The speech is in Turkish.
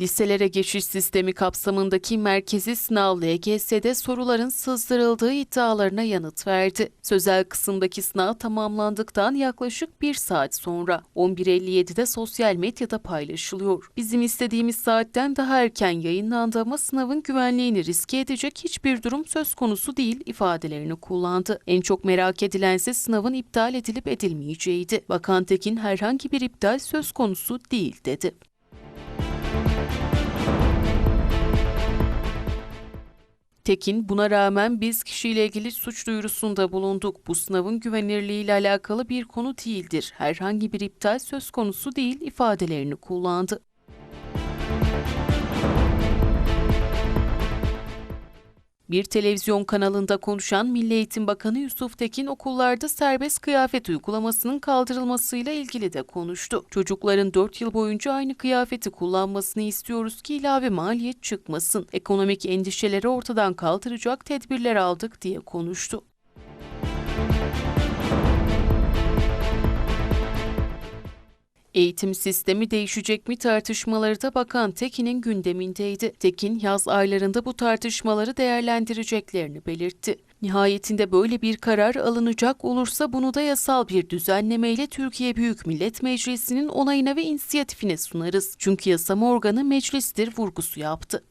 Liselere geçiş sistemi kapsamındaki merkezi sınav LGS'de soruların sızdırıldığı iddialarına yanıt verdi. Sözel kısımdaki sınav tamamlandıktan yaklaşık bir saat sonra 11.57'de sosyal medyada paylaşılıyor. Bizim istediğimiz saatten daha erken yayınlandı ama sınavın güvenliğini riske edecek hiçbir durum söz konusu değil ifadelerini kullandı. En çok merak edilense sınavın iptal edilip edilmeyeceğiydi. Bakan Tekin herhangi bir iptal söz konusu değil dedi. Tekin buna rağmen biz kişiyle ilgili suç duyurusunda bulunduk. Bu sınavın güvenirliğiyle alakalı bir konu değildir. Herhangi bir iptal söz konusu değil ifadelerini kullandı. Bir televizyon kanalında konuşan Milli Eğitim Bakanı Yusuf Tekin okullarda serbest kıyafet uygulamasının kaldırılmasıyla ilgili de konuştu. Çocukların 4 yıl boyunca aynı kıyafeti kullanmasını istiyoruz ki ilave maliyet çıkmasın. Ekonomik endişeleri ortadan kaldıracak tedbirler aldık diye konuştu. Eğitim sistemi değişecek mi tartışmaları da Bakan Tekin'in gündemindeydi. Tekin yaz aylarında bu tartışmaları değerlendireceklerini belirtti. Nihayetinde böyle bir karar alınacak olursa bunu da yasal bir düzenlemeyle Türkiye Büyük Millet Meclisi'nin onayına ve inisiyatifine sunarız. Çünkü yasama organı meclistir vurgusu yaptı.